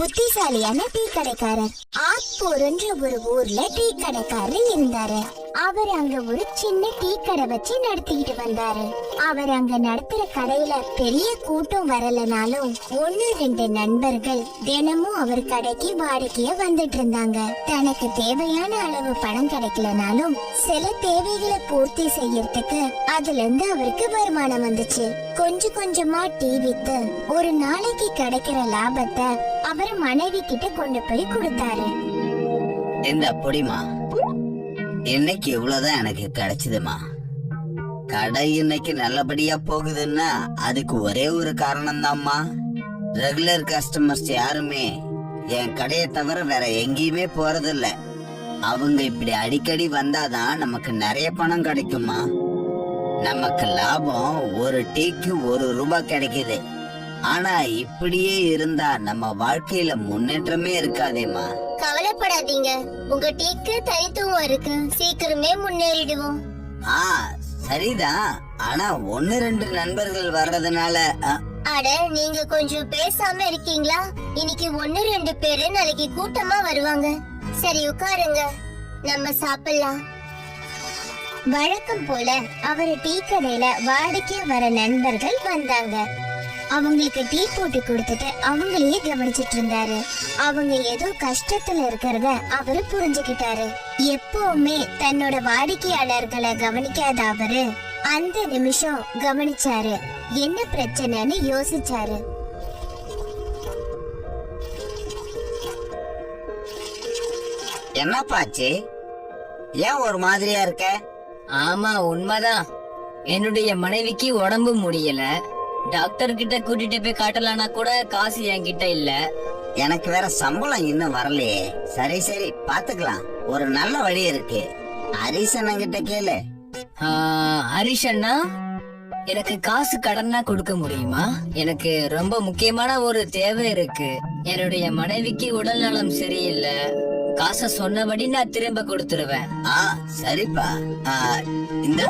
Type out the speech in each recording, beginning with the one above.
புத்திசாலியான டீ கடைக்காரர். ஆத்பூர் என்ற ஒரு ஊர்ல டீ கடைக்காரர் இருந்தாரு. அவர் அங்க ஒரு சின்ன டீ கடை வச்சு நடத்திக்கிட்டு வந்தாரு. அவர் அங்க நடத்துற கடையில பெரிய கூட்டம் வரலனாலும் ஒன்னு ரெண்டு நண்பர்கள் தினமும் அவர் கடைக்கு வாடிக்கைய வந்துட்டு இருந்தாங்க. தனக்கு தேவையான அளவு பணம் கிடைக்கலனாலும் சில தேவைகளை பூர்த்தி செய்யறதுக்கு அதுல இருந்து அவருக்கு வருமானம் வந்துச்சு. கொஞ்சம் கொஞ்சமா டீ வித்து ஒரு நாளைக்கு கிடைக்கிற லாபத்தை அவர் மனைவி கிட்ட கொண்டு போய் கொடுத்தாரு. இந்த பொடிமா? இன்னைக்கு இவ்வளவுதான் எனக்கு கிடைச்சதுமா. கடை இன்னைக்கு நல்லபடியா போகுதுன்னா அதுக்கு ஒரே ஒரு காரணம் தான்மா ரெகுலர் கஸ்டமர்ஸ் யாருமே என் கடையை தவிர வேற எங்கேயுமே போறதில்ல. அவங்க இப்படி அடிக்கடி வந்தாதான் நமக்கு நிறைய பணம் கிடைக்குமா நமக்கு லாபம் ஒரு டீக்கு ஒரு ரூபாய் கிடைக்குது. ஆனா இப்படியே இருந்தா நம்ம வாழ்க்கையில முன்னேற்றமே இருக்காதேம்மா. கவலைப்படாதீங்க. உங்க டீக்கு தனித்துவம் இருக்கு. சீக்கிரமே முன்னேறிடுவோம். ஆ சரிதான் ஆனா ஒன்னு ரெண்டு நண்பர்கள் வர்றதுனால அட நீங்க கொஞ்சம் பேசாம இருக்கீங்களா? இன்னைக்கு ஒண்ணு ரெண்டு பேரு நாளைக்கு கூட்டமா வருவாங்க. சரி உட்காருங்க. நம்ம சாப்பிடலாம். வழக்கம் போல அவர் டீ கடையில வாடிக்கை வர நண்பர்கள் வந்தாங்க. அவங்களுக்கு டீ போட்டு கொடுத்துட்டு அவங்களையே கவனிச்சிட்டு இருந்தாரு. அவங்க ஏதோ கஷ்டத்துல இருக்கிறத அவரு புரிஞ்சுக்கிட்டாரு. எப்பவுமே தன்னோட வாடிக்கையாளர்களை கவனிக்காத அவரு அந்த நிமிஷம் கவனிச்சாரு. என்ன பிரச்சனைன்னு யோசிச்சாரு. என்னப்பாச்சு ஏன் ஒரு மாதிரியா இருக்க? ஆமா உண்மைதான். என்னுடைய மனைவிக்கு உடம்பு முடியல. டாக்டர் கிட்ட கூட்டிட்டு போய் காட்டலானா கூட காசு என்கிட்ட இல்ல. எனக்கு வேற சம்பளம் இன்னும் வரலையே. சரி சரி பாத்துக்கலாம். ஒரு நல்ல வழி இருக்கு. ஹரிசன் கிட்ட கேளு. ஆ, ஹரிஷ் அண்ணா எனக்கு காசு கடனா கொடுக்க முடியுமா? எனக்கு ரொம்ப முக்கியமான ஒரு தேவை இருக்கு. என்னுடைய மனைவிக்கு உடல் நலம் சரியில்லை. காசை சொன்னபடி நான் திரும்ப கொடுத்துருவேன். ஆ சரிப்பா. இந்த?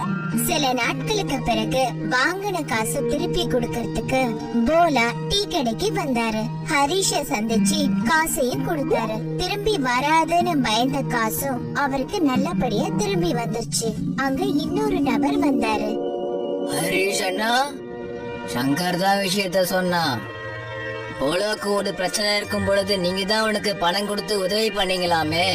சில நாட்களுக்கு பிறகு வாங்கின காசு திருப்பி கொடுக்கறதுக்கு போலா டீ கடைக்கு வந்தாரு. ஹரிஷ சந்திச்சு காசையும் கொடுத்தாரு. திரும்பி வராதுன்னு பயந்த காசும் அவருக்கு நல்லபடியா திரும்பி வந்துருச்சு. அங்க இன்னொரு நபர் வந்தாரு. ஹரிஷ் அண்ணா சங்கர் தான் விஷயத்த சொன்னான். போலோக்கு ஒரு பிரச்சனை இருக்கும் பொழுது நீங்க தான் உனக்கு பணம் கொடுத்து உதவி பண்ணீங்களாமே?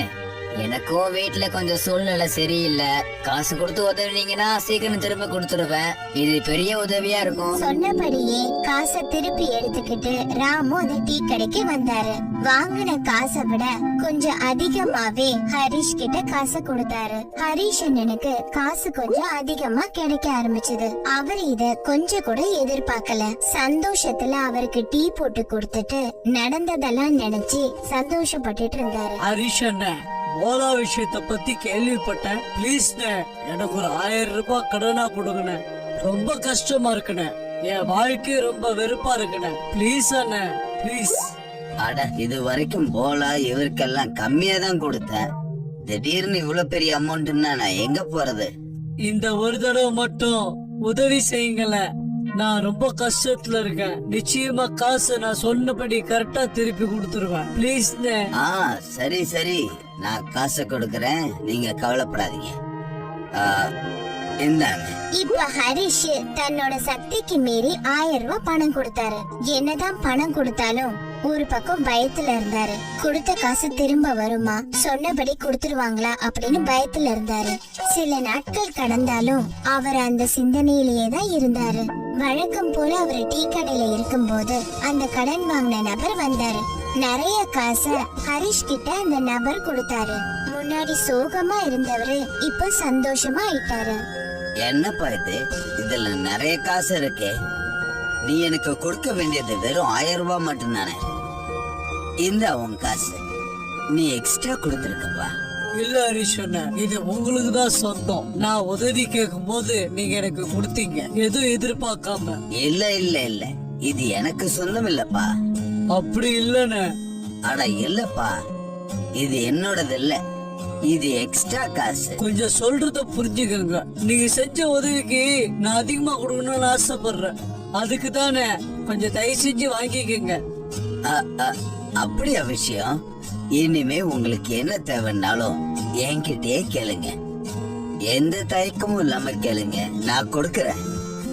எனக்கும் வீட்ல கொஞ்சம் சூழ்நிலை சரியில்லை. காசு கொடுத்து உதவினீங்கன்னா சீக்கிரம் திரும்ப கொடுத்துருவேன். இது பெரிய உதவியா இருக்கும். சொன்னபடியே காசை திருப்பி எடுத்துக்கிட்டு ராமு அந்த டீ கடைக்கு வந்தாரு. வாங்கின காசை விட கொஞ்சம் அதிகமாவே ஹரிஷ் கிட்ட காசை கொடுத்தாரு. ஹரிஷ் அண்ணனுக்கு காசு கொஞ்சம் அதிகமா கிடைக்க ஆரம்பிச்சது. அவர் இத கொஞ்சம் கூட எதிர்பார்க்கல. சந்தோஷத்துல அவருக்கு டீ போட்டு கொடுத்துட்டு நடந்ததெல்லாம் நினைச்சு சந்தோஷப்பட்டுட்டு இருந்தாரு. ஹரிஷ் அண்ணன் ஓலா விஷயத்த பத்தி கேள்விப்பட்டேன். ப்ளீஸ் எனக்கு ஒரு ஆயிரம் ரூபாய் கடனா கொடுங்கண்ணே. ரொம்ப கஷ்டமா இருக்குண்ணே. என் வாழ்க்கை ரொம்ப வெறுப்பா இருக்குண்ணே. ப்ளீஸ் அண்ணன் ப்ளீஸ் அட இது வரைக்கும் போலா இவருக்கெல்லாம் கம்மியா தான் கொடுத்தேன். திடீர்னு இவ்வளவு பெரிய அமௌண்ட்னா நான் எங்க போறது? இந்த ஒரு தடவை மட்டும் உதவி செய்யுங்களேன். நான் ரொம்ப கஷ்டத்துல இருக்கேன். நிச்சயமா காசு நான் சொன்னபடி கரெக்டா திருப்பி கொடுத்துருவேன். ப்ளீஸ்ண்ணே ஆ சரி சரி. நான் காசை கொடுக்கறேன். நீங்க கவலைப்படாதீங்க. ஆ, இந்தாங்க. இப்ப ஹரிஷ் தன்னோட சக்திக்கு மீறி ஆயிரம் ரூபாய் பணம் கொடுத்தாரு. என்னதான் பணம் கொடுத்தாலும் ஒரு பக்கம் பயத்துல இருந்தாரு. கொடுத்த காசு திரும்ப வருமா? சொன்னபடி கொடுத்துருவாங்களா அப்படின்னு பயத்துல இருந்தாரு. சில நாட்கள் கடந்தாலும் அவர் அந்த சிந்தனையிலேயே தான் இருந்தாரு. வழக்கம் போல அவர் டீ கடையில இருக்கும்போது அந்த கடன் வாங்கின நபர் வந்தாரு. நிறைய காசை ஹரிஷ் கிட்ட அந்த நபர் கொடுத்தாரு. முன்னாடி சோகமா இருந்தவரு இப்ப சந்தோஷமா ஆயிட்டாரு. என்னப்பா இது இதுல நிறைய காசு இருக்கே. நீ எனக்கு கொடுக்க வேண்டியது வெறும் ஆயிரம் ரூபாய் மட்டும்தானே? இந்த உன் காசு. நீ எக்ஸ்ட்ரா கொடுத்துருக்கப்பா. இல்ல ஹரிஷ் அண்ணன் இது உங்களுக்கு தான் சொந்தம். நான் உதவி கேட்கும் போது நீங்க எனக்கு கொடுத்தீங்க. எதுவும் எதிர்பார்க்காம. இல்ல இல்ல இல்ல. இது எனக்கு சொந்தம் இல்லப்பா. அப்படி இல்லண்ணே. அட இல்லப்பா. இது என்னோடது இல்ல இது எக்ஸ்ட்ரா காசு. கொஞ்சம் சொல்றத புரிஞ்சுக்கோங்க. நீங்க செஞ்ச உதவிக்கு நான் அதிகமா கொடுக்கணும்னு ஆசைப்படுறேன். அதுக்கு தானே கொஞ்சம் தயவு செஞ்சு வாங்கிக்கோங்க. அப்படியா விஷயம்? இனிமே உங்களுக்கு என்ன தேவைன்னாலும் என்கிட்டயே கேளுங்க. எந்த தயக்கமும் இல்லாம கேளுங்க. நான் கொடுக்கறேன்.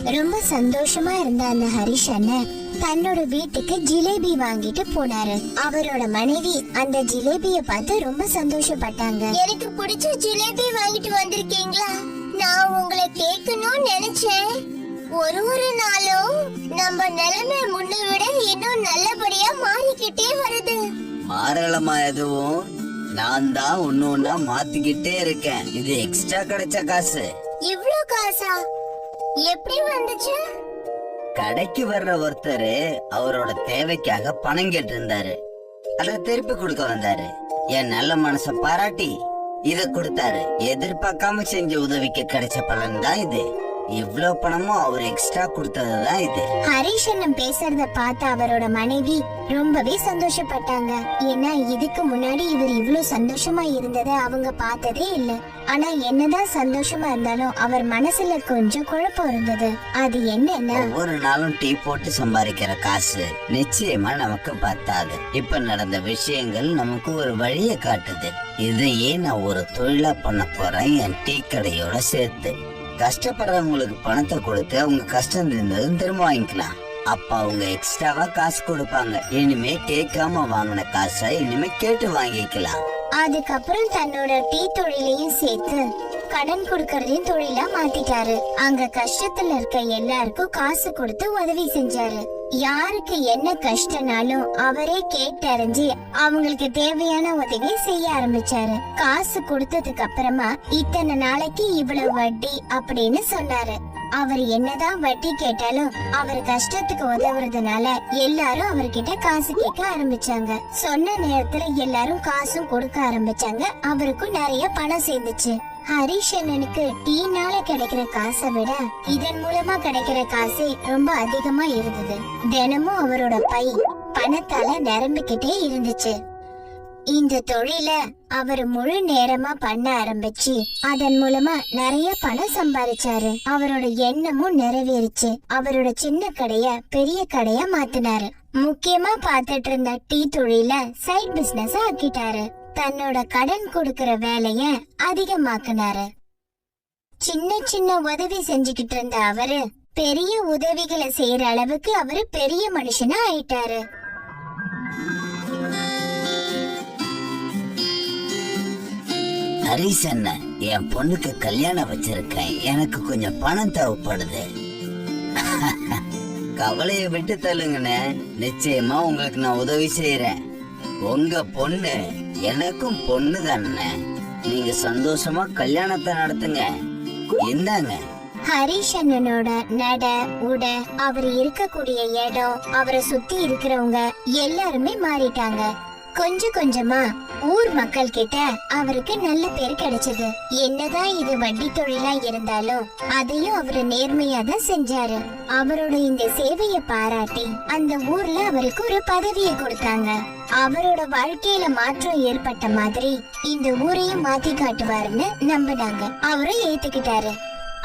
ரொம்ப சந்தோஷமா இருந்த அந்த ஹரிஷ் அண்ணன் தன்னோட வீட்டுக்கு ஜிலேபி வாங்கிட்டு போனாரு. அவரோட மனைவி அந்த ஜிலேபிய பார்த்து ரொம்ப சந்தோஷப்பட்டாங்க. எனக்கு பிடிச்ச ஜிலேபி வாங்கிட்டு வந்திருக்கீங்களா? நான் உங்களை கேட்கணும்னு நினைச்சேன். ஒரு ஒரு நாளும் நம்ம நிலைமை முன்னை விட இன்னும் நல்லபடியா மாறிக்கிட்டே வருது. மாறலமா எதுவும் நான் தான் ஒண்ணு ஒண்ணா மாத்திக்கிட்டே இருக்கேன். இது எக்ஸ்ட்ரா கிடைச்ச காசு. இவ்ளோ காசா? எப்படி வந்துச்சு? கடைக்கு வர்ற ஒருத்தரு அவரோட தேவைக்காக பணம் கேட்டு இருந்தாரு அத திருப்பி கொடுக்க வந்தாரு. என் நல்ல மனச பாராட்டி இத கொடுத்தாரு. எதிர்பார்க்காம செஞ்ச உதவிக்கு கிடைச்ச பலன் தான் இது. இவ்ளோ பணமும் அவர் எக்ஸ்ட்ரா கொடுத்ததுதான் இது. ஹரிஷ் அண்ணன் பேசுறத பார்த்த அவரோட மனைவி ரொம்பவே சந்தோஷப்பட்டாங்க. ஏன்னா இதுக்கு முன்னாடி இவர் இவ்ளோ சந்தோஷமா இருந்ததை அவங்க பார்த்ததே இல்ல. ஆனா என்னதான் சந்தோஷமா இருந்தாலும் அவர் மனசுல கொஞ்சம் குழப்பம் இருந்தது. அது என்னன்னா ஒவ்வொரு நாளும் டீ போட்டு சம்பாதிக்கிற காசு நிச்சயமா நமக்கு பத்தாது. இப்ப நடந்த விஷயங்கள் நமக்கு ஒரு வழியை காட்டுது. இதையே நான் ஒரு தொழிலா பண்ண போறேன் என் டீ கடையோட சேர்த்து. கஷ்டப்படுறவங்களுக்கு பணத்தை கொடுத்து அவங்க கஷ்டம் இருந்ததும் திரும்ப வாங்கிக்கலாம். அப்ப அவங்க எக்ஸ்ட்ராவா காசு கொடுப்பாங்க. இனிமே கேட்காம வாங்கின காசை இனிமே கேட்டு வாங்கிக்கலாம். அதுக்கப்புறம் தன்னோட டீ தொழிலையும் சேர்த்து கடன் கொடுக்கறதையும் தொழிலா மாத்திட்டாரு. அங்க கஷ்டத்துல இருக்க எல்லாருக்கும் காசு கொடுத்து உதவி செஞ்சாரு. யாருக்கு என்ன கஷ்டனாலும் அவரே கேட்டறிஞ்சு அவங்களுக்கு தேவையான உதவியை செய்ய ஆரம்பிச்சாரு. காசு கொடுத்ததுக்கு அப்புறமா இத்தனை நாளைக்கு இவ்வளவு வட்டி அப்படின்னு சொன்னாரு. அவர் என்னதான் வட்டி கேட்டாலும் அவர் கஷ்டத்துக்கு உதவுறதுனால எல்லாரும் அவர்கிட்ட காசு கேட்க ஆரம்பிச்சாங்க. சொன்ன நேரத்துல எல்லாரும் காசும் கொடுக்க ஆரம்பிச்சாங்க. அவருக்கும் நிறைய பணம் சேர்ந்துச்சு. ஹரிஷ் அண்ணனுக்கு டீனால கிடைக்கிற காசை விட இதன் மூலமா கிடைக்கிற காசு ரொம்ப அதிகமா இருந்தது. தினமும் அவரோட பை பணத்தால நிரம்பிக்கிட்டே இருந்துச்சு. இந்த தொழில அவர் முழு நேரமா பண்ண ஆரம்பிச்சு அதன் மூலமா நிறைய பணம் சம்பாதிச்சாரு அவரோட எண்ணமும் நிறைவேறிச்சு. அவரோட சின்ன கடைய பெரிய கடைய மாத்தினாரு. முக்கியமா பார்த்துட்டு இருந்த டீ தொழில சைட் பிசினஸ் ஆக்கிட்டாரு. தன்னோட கடன் கொடுக்கற வேலைய அதிகமாக்குனாரு. சின்ன சின்ன உதவி செஞ்சுக்கிட்டு இருந்த அவரு பெரிய உதவிகளை செய்யற அளவுக்கு அவரு பெரிய மனுஷனா ஆயிட்டாரு. ஹரிஸ் அண்ணன் என் பொண்ணுக்கு கல்யாணம் வச்சிருக்கேன். எனக்கு கொஞ்சம் பணம் தேவைப்படுது. கவலையை விட்டு தள்ளுங்கண்ணே. நிச்சயமா உங்களுக்கு நான் உதவி செய்யறேன் உங்க பொண்ணு எனக்கும் பொண்ணு தானே? நீங்க சந்தோஷமா கல்யாணத்தை நடத்துங்க. இந்தாங்க. ஹரிஷ் அண்ணனோட நட உட அவர் இருக்கக்கூடிய இடம் அவரை சுத்தி இருக்கிறவங்க எல்லாருமே மாறிட்டாங்க. கொஞ்சம் கொஞ்சமா ஊர் மக்கள் கிட்ட அவருக்கு நல்ல பேர் கிடைச்சது. என்னதான் இது வட்டி தொழிலா இருந்தாலும் அதையும் அவரு நேர்மையா தான் செஞ்சாரு. அவரோட இந்த சேவைய பாராட்டி அந்த ஊர்ல அவருக்கு ஒரு பதவியை கொடுத்தாங்க. அவரோட வாழ்க்கையில மாற்றம் ஏற்பட்ட மாதிரி இந்த ஊரையும் மாத்தி காட்டுவாருன்னு நம்பினாங்க. அவரும் ஏத்துக்கிட்டாரு.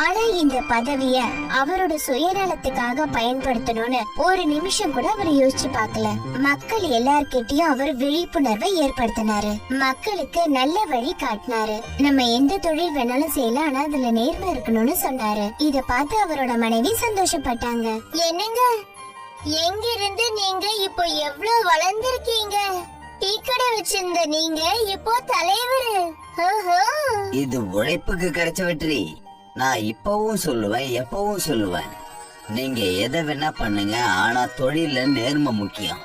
ஆனா இந்த பதவிய அவரோட சுயநலத்துக்காக பயன்படுத்தணும்னு ஒரு நிமிஷம் கூட அவர் யோசிச்சு பார்க்கல. மக்கள் எல்லார்கிட்டயும் அவர் விழிப்புணர்வை ஏற்படுத்தினாரு. மக்களுக்கு நல்ல வழி காட்டினாரு. நம்ம எந்த தொழில் வேணாலும் செய்யலாம் ஆனா அதுல நேர்மை இருக்கணும்னு சொன்னாரு. இத பார்த்து அவரோட மனைவி சந்தோஷப்பட்டாங்க. என்னங்க? எங்க இருந்து நீங்க இப்போ எவ்வளவு வளர்ந்திருக்கீங்க? டீ கடை வச்சிருந்த நீங்க இப்போ தலைவர். இது உழைப்புக்கு கிடைச்ச வெற்றி நான் இப்பவும் சொல்லுவேன் எப்பவும் சொல்லுவேன். நீங்க எதை வேணா பண்ணுங்க ஆனா தொழில நேர்மை முக்கியம்.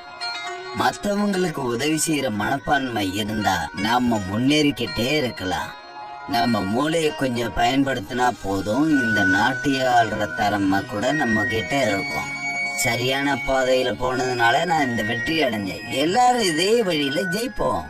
மற்றவங்களுக்கு உதவி செய்யற மனப்பான்மை இருந்தா நாம முன்னேறிக்கிட்டே இருக்கலாம். நம்ம மூளையை கொஞ்சம் பயன்படுத்தினா போதும் இந்த நாட்டிய ஆள்ற தரமா கூட நம்ம கிட்ட இருக்கும். சரியான பாதையில போனதுனால நான் இந்த வெற்றி அடைஞ்சேன். எல்லாரும் இதே வழியில ஜெயிப்போம்.